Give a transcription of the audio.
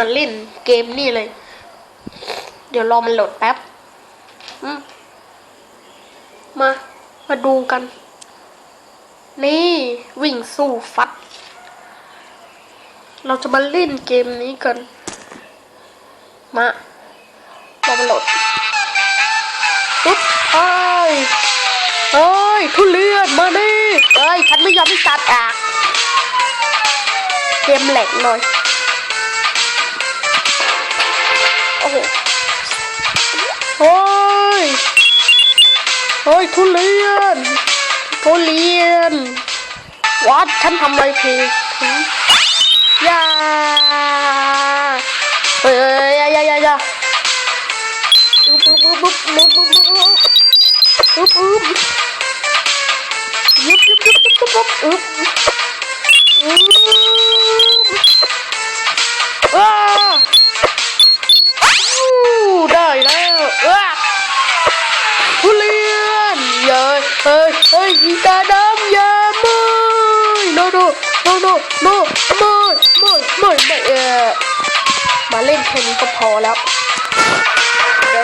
มาเล่นเกมนี่เลย เดี๋ยวรอมันโหลดแป๊บมา มาดูกัน นี่วิ่งสู้ฟัด เราจะมาเล่นเกมนี้กัน มารอมันโหลดปุ๊บเอ้ยเอ้ยทุเรียนมาดิเอ้ย ฉันไม่ยอมให้ตัดอะเกมแหลกหน่อย เฮ้ยเฮ้ยทุเรียนทุเรียน วัดฉันทำอะไรผิดย่าเฮ้ยย่าย่าย่ายาอึ๊บอึ๊บอึ๊บอึ๊บอึ๊บอึ๊บอึ๊บอึ๊บอึ๊บยึบยึบยึบยึบยึบอึ๊บอึ๊บ กาน้ำยาไม่โนโนโนโนโนไม่ไม่ไม่ไม่เออมาเล่นเพลงนี้ก็พอแล้วเว